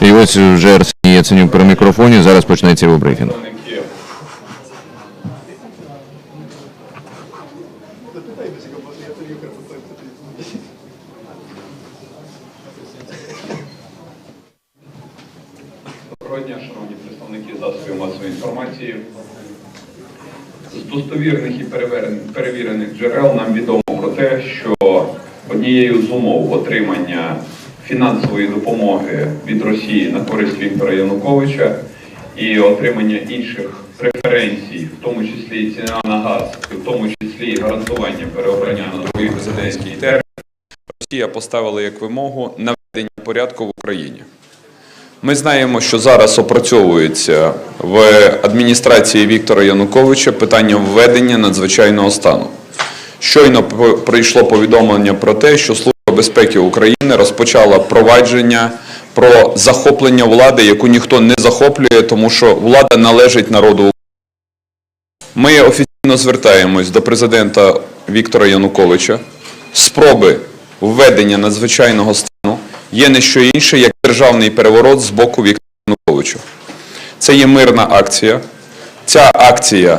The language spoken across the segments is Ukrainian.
І ось вже Арсеній Яценюк при мікрофоні. Зараз почнеться його брифінг. Доброго дня, шановні представники засобів масової інформації. З достовірних і перевірених, джерел нам відомо про те, що однією з умов отримання фінансової допомоги від Росії на користь Віктора Януковича і отримання інших преференцій, в тому числі і ціна на газ, в тому числі і гарантування переобрання на другий президентський термін, Росія поставила як вимогу наведення порядку в Україні. Ми знаємо, що зараз опрацьовується в адміністрації Віктора Януковича питання введення надзвичайного стану. Щойно прийшло повідомлення про те, що Служба безпеки України розпочала провадження про захоплення влади, яку ніхто не захоплює, тому що влада належить народу. Ми офіційно звертаємось до президента Віктора Януковича. Спроби введення надзвичайного стану є не що інше, як державний переворот з боку Віктора Януковича. Це є мирна акція. Ця акція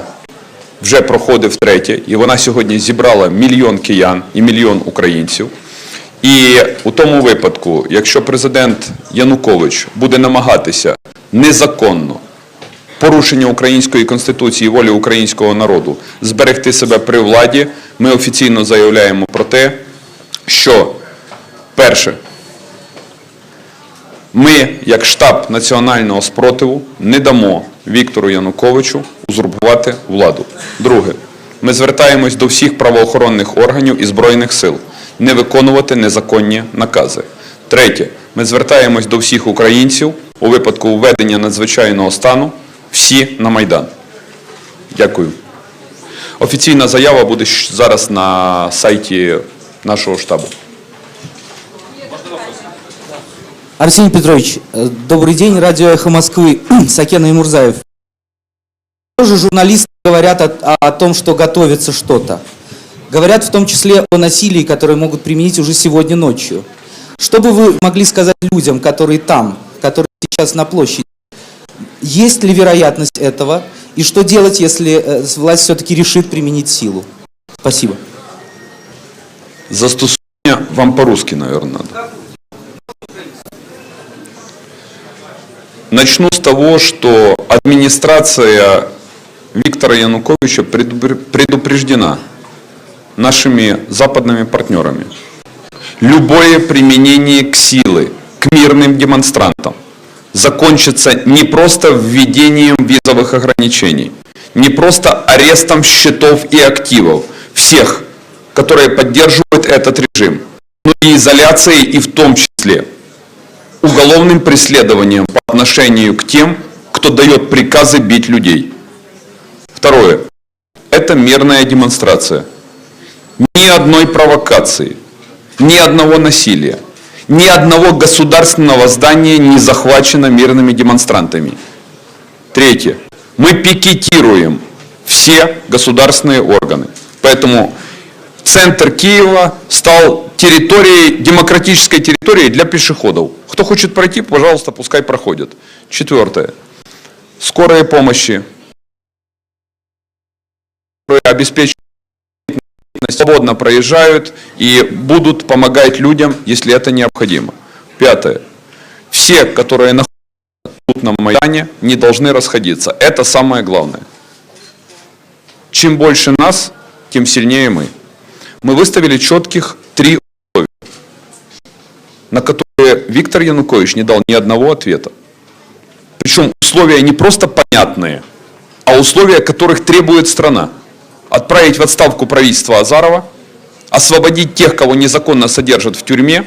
вже проходить втретє, і вона сьогодні зібрала мільйон киян і мільйон українців. І у тому випадку, якщо президент Янукович буде намагатися незаконно порушення української конституції волі українського народу зберегти себе при владі, ми офіційно заявляємо про те, що перше, ми, як штаб національного спротиву, не дамо Віктору Януковичу узурпувати владу. Друге, ми звертаємось до всіх правоохоронних органів і збройних сил не виконувати незаконні накази. Третє, ми звертаємось до всіх українців у випадку введення надзвичайного стану всі на майдан. Дякую. Офіційна заява буде щ- зараз на сайті нашого штабу. Арсений Петрович, э, добрый день, радио «Эхо Москвы», Сакена и Мурзаев. Тоже журналисты говорят о, о том, что готовится что-то. Говорят в том числе о насилии, которое могут применить уже сегодня ночью. Что бы вы могли сказать людям, которые там, которые сейчас на площади? Есть ли вероятность этого? И что делать, если э, власть все-таки решит применить силу? Спасибо. Застосування вам по-русски, наверное, надо. Начну с того, что администрация Виктора Януковича предупр- предупреждена нашими западными партнерами. Любое применение к силы, к мирным демонстрантам закончится не просто введением визовых ограничений, не просто арестом счетов и активов всех, которые поддерживают этот режим, но и изоляцией и в том числе уголовным преследованием по отношению к тем, кто дает приказы бить людей. Второе. Это мирная демонстрация. Ни одной провокации, ни одного насилия, ни одного государственного здания не захвачено мирными демонстрантами. Третье. Мы пикетируем все государственные органы. Поэтому центр Киева стал территорией, демократической территорией для пешеходов. Кто хочет пройти, пожалуйста, пускай проходит. Четвертое. Скорые помощи, обеспечивают свободно проезжают и будут помогать людям, если это необходимо. Пятое. Все, которые находятся тут на Майдане, не должны расходиться. Это самое главное. Чем больше нас, тем сильнее мы. Мы выставили четких три условия, на которые Виктор Янукович не дал ни одного ответа. Причем условия не просто понятные, а условия, которых требует страна. Отправить в отставку правительство Азарова, освободить тех, кого незаконно содержат в тюрьме,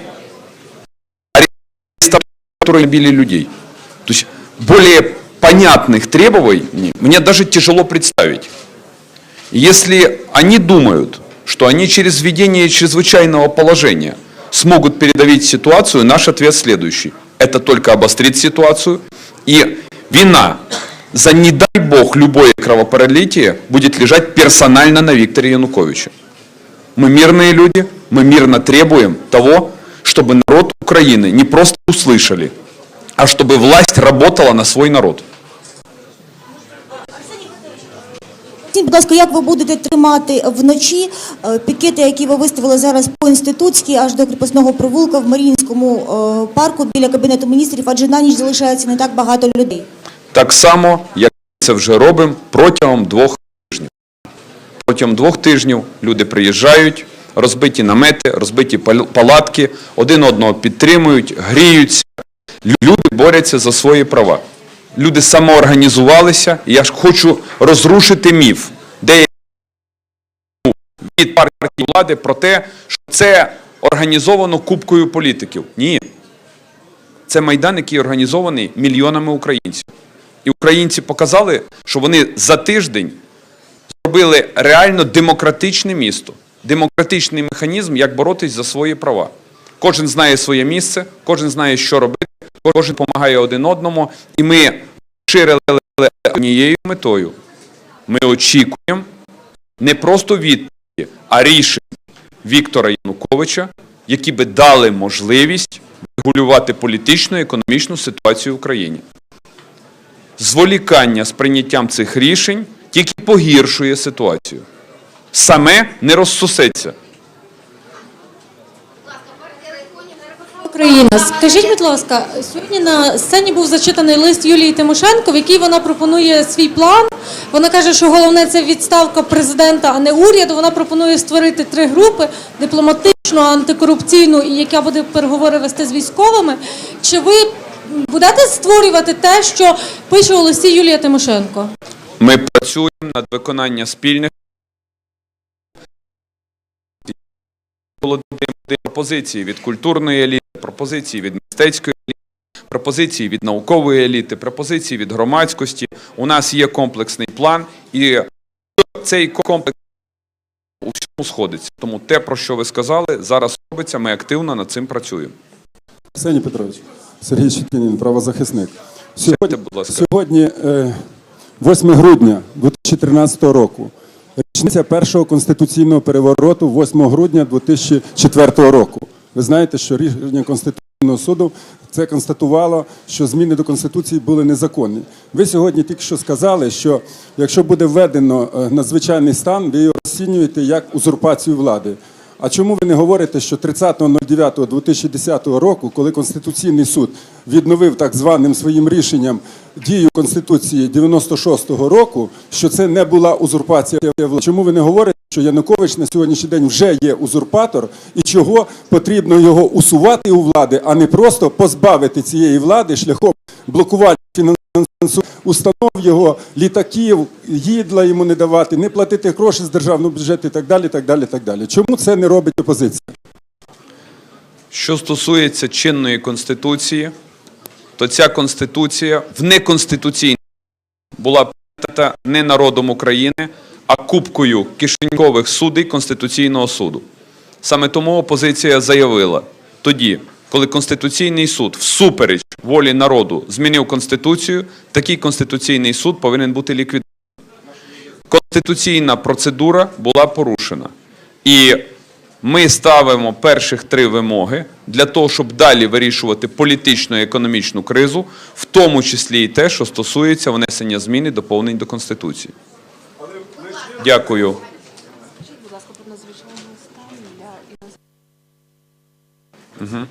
арестовать, которые били людей. То есть более понятных требований мне даже тяжело представить. Если они думают, что они через введение чрезвычайного положения смогут передавить ситуацию, наш ответ следующий. Это только обострит ситуацию. И вина за, не дай бог, любое кровопролитие будет лежать персонально на Викторе Януковиче. Мы мирные люди, мы мирно требуем того, чтобы народ Украины не просто услышали, а чтобы власть работала на свой народ. Скажіть, будь ласка, як ви будете тримати вночі е, пікети, які ви виставили зараз по інститутській аж до кріпосного провулка в Маріїнському е, парку біля кабінету міністрів, адже на ніч залишається не так багато людей. Так само, як ми це вже робимо протягом двох тижнів. Протягом двох тижнів люди приїжджають, розбиті намети, розбиті палатки, один одного підтримують, гріються. Люди борються за свої права. Люди самоорганізувалися, я ж хочу розрушити міф, де від партії влади про те, що це організовано купкою політиків. Ні. Це майдан, який організований мільйонами українців. І українці показали, що вони за тиждень зробили реально демократичне місто, демократичний механізм, як боротись за свої права. Кожен знає своє місце, кожен знає, що робити, кожен допомагає один одному, і ми ширили однією метою. Ми очікуємо не просто відповіді, а рішень Віктора Януковича, які би дали можливість регулювати політичну і економічну ситуацію в Україні. Зволікання з прийняттям цих рішень тільки погіршує ситуацію. Саме не розсусеться. Україна, скажіть, будь ласка, сьогодні на сцені був зачитаний лист Юлії Тимошенко, в якій вона пропонує свій план. Вона каже, що головне це відставка президента, а не уряду. Вона пропонує створити три групи: дипломатичну, антикорупційну і яка буде переговори вести з військовими. Чи ви будете створювати те, що пише у листі Юлія Тимошенко? Ми працюємо над виконанням спільних пропозиції від культурної еліти, пропозиції від мистецької еліти, пропозиції від наукової еліти, пропозиції від громадськості. У нас є комплексний план, і цей комплекс у всьому сходиться. Тому те, про що ви сказали, зараз робиться. Ми активно над цим працюємо. Арсеній Петрович, Сергій Щетинін, правозахисник. Сьогодні, сьогодні е, 8 грудня 2013 року. Річниця першого конституційного перевороту 8 грудня 2004 року. Ви знаєте, що рішення Конституційного суду це констатувало, що зміни до Конституції були незаконні. Ви сьогодні тільки що сказали, що якщо буде введено е, надзвичайний стан, ви його розцінюєте як узурпацію влади. А чому ви не говорите, що 30.09.2010 року, коли Конституційний суд відновив так званим своїм рішенням дію Конституції 96-го року, що це не була узурпація влади? Чому ви не говорите, що Янукович на сьогоднішній день вже є узурпатор і чого потрібно його усувати у влади, а не просто позбавити цієї влади шляхом блокування фінансування установ його, літаків, їдла йому не давати, не платити гроші з державного бюджету і так далі. так далі, так далі. Чому це не робить опозиція? Що стосується чинної конституції, то ця конституція в неконституційній була прийнята не народом України, а купкою кишенькових судей Конституційного суду. Саме тому опозиція заявила тоді, коли Конституційний суд всупереч волі народу змінив конституцію, такий конституційний суд повинен бути ліквідований. Конституційна процедура була порушена. І ми ставимо перших три вимоги для того, щоб далі вирішувати політичну і економічну кризу, в тому числі і те, що стосується внесення змін і доповнень до Конституції. Дякую. Мгм.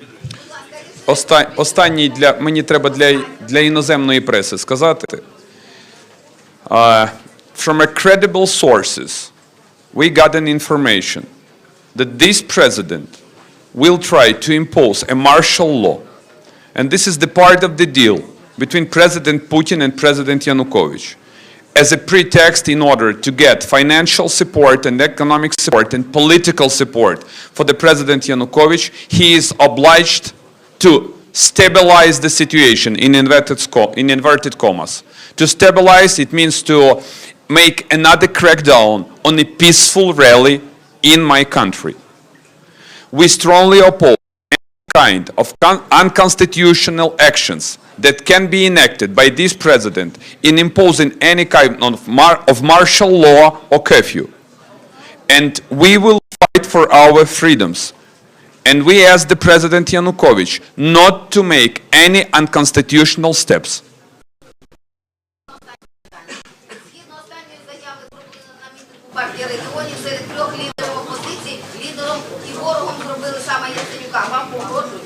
Оста- Останній для мені треба для, для іноземної преси сказати. Uh, from a credible sources, we got an information that this president will try to impose a martial law. And this is the part of the deal between President Putin and President Yanukovych as a pretext in order to get financial support and economic support and political support for the President Yanukovych, he is obliged to stabilize the situation in inverted, in inverted commas. To stabilize, it means to make another crackdown on a peaceful rally in my country. We strongly oppose any kind of con- unconstitutional actions that can be enacted by this president in imposing any kind of, mar- of martial law or curfew. And we will fight for our freedoms And we asked the President Yanukovych not to make any unconstitutional steps. Партії регіонів, серед трьох лідерів опозиції лідером і ворогом зробили саме Яценюка. Вам погрожують?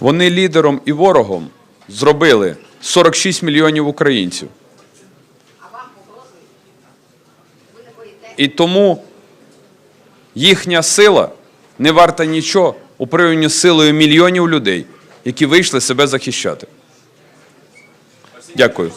Вони лідером і ворогом зробили 46 мільйонів українців. А вам погрожують? Ви не? І тому їхня сила не варта нічого у порівнянні з силою мільйонів людей, які вийшли себе захищати. Дякую.